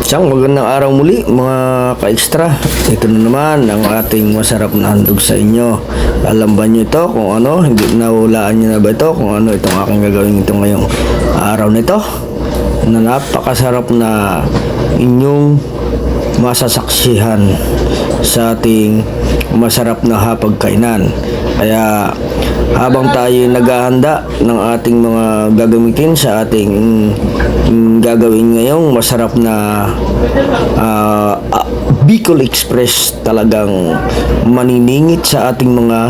Isang magandang araw muli mga ka-extra. Ito na naman ang ating masarap na handog sa inyo. Alam ba nyo ito kung ano? Hindi nahulaan nyo na ba ito kung ano itong aking gagawin ito ngayong araw nito? Na napakasarap na inyong masasaksihan sa ating masarap na hapagkainan. Kaya habang tayo naghahanda ng ating mga gagamitin sa ating mm, gagawin ngayong masarap na ah, ah, Bicol Express talagang maniningit sa ating mga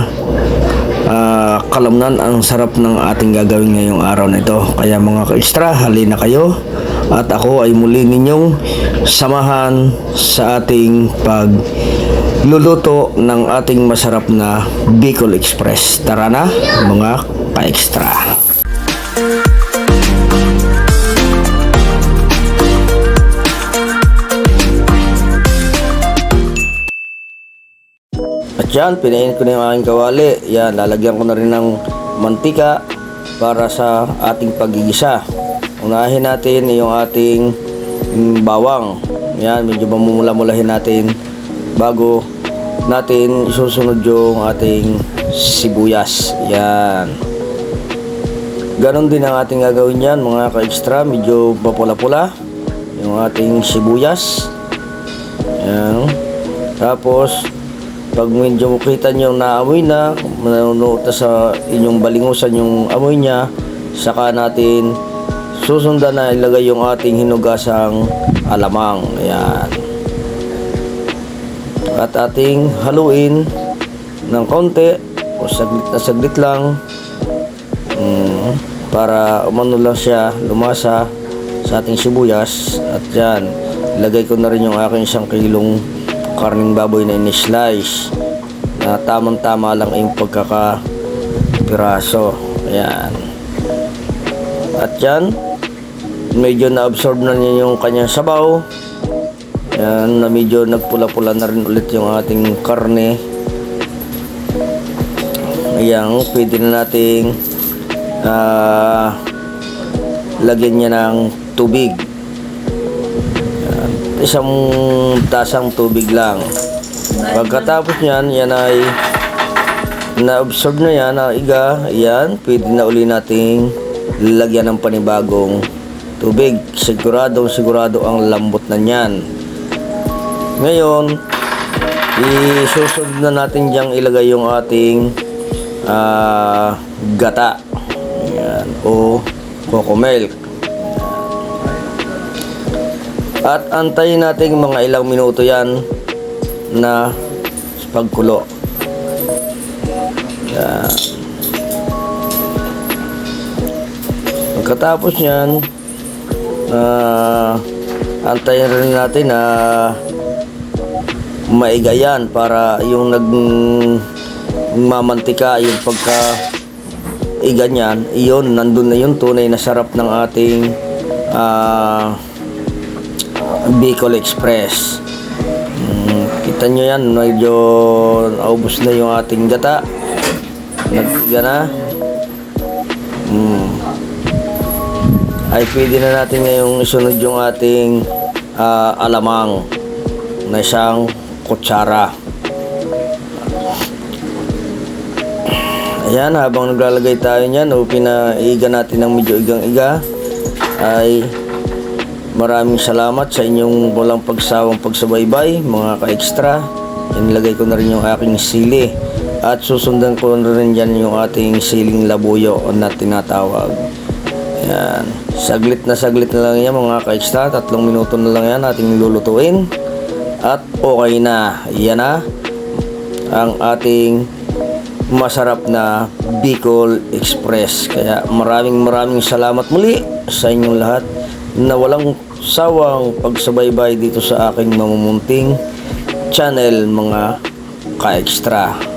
ah, kalamnan ang sarap ng ating gagawin ngayong araw na ito. Kaya mga ka-extra, halina kayo at ako ay muli ninyong samahan sa ating pag luluto ng ating masarap na Bicol Express. Tara na mga ka-extra. At yan, pinain ko na yung aking kawali. Yan, lalagyan ko na rin ng mantika para sa ating pagigisa. Unahin natin yung ating mm, bawang. Yan, medyo mamumula-mulahin natin bago natin isusunod yung ating sibuyas. Yan. Ganon din ang ating gagawin yan mga ka-extra. Medyo papula-pula yung ating sibuyas. Yan. Tapos, pag medyo kita nyo naamoy na, manunuot na sa inyong balingusan yung amoy niya, saka natin susundan na ilagay yung ating hinugasang alamang. Ayan. At ating haluin ng konti o saglit na saglit lang mm, para umano lang siya lumasa sa ating sibuyas at yan ilagay ko na rin yung aking isang kilong karning baboy na in-slice na tamang tama lang yung pagkakapiraso ayan at yan medyo na-absorb na niya yung kanyang sabaw. Yan na medyo nagpula-pula na rin ulit yung ating karne. Ayan pwede na nating ah, lagyan niya ng tubig. Yan. isang tasang tubig lang. Pagkatapos niyan yan ay na-absorb na yan na iga yan pwede na uli nating lagyan ng panibagong tubig sigurado sigurado ang lambot na niyan ngayon isusunod na natin diyang ilagay yung ating ah, gata yan, o coco milk at antayin natin mga ilang minuto yan na pagkulo. Yan. Pagkatapos yan, ah antayin rin natin na maiga yan para yung nag mamantika yung pagka iga niyan, iyon, nandun na yung tunay na sarap ng ating ah Bicol Express. Mm, kita nyo yan, medyo naubos na yung ating gata. Nagtiga na. Mm. Ay pwede na natin ngayong isunod yung ating ah, alamang na isang kutsara. Ayan, habang naglalagay tayo niyan o pinaiga natin ng medyo igang-iga ay Maraming salamat sa inyong walang pagsawang pagsubaybay, mga ka-extra. Inilagay ko na rin yung aking sili. At susundan ko na rin dyan yung ating siling labuyo na tinatawag. Yan. Saglit na saglit na lang yan mga ka-extra. Tatlong minuto na lang yan ating lulutuin. At okay na. Yan na ang ating masarap na Bicol Express. Kaya maraming maraming salamat muli sa inyong lahat na walang sawang pagsubaybay dito sa aking mamumunting channel mga ka-extra.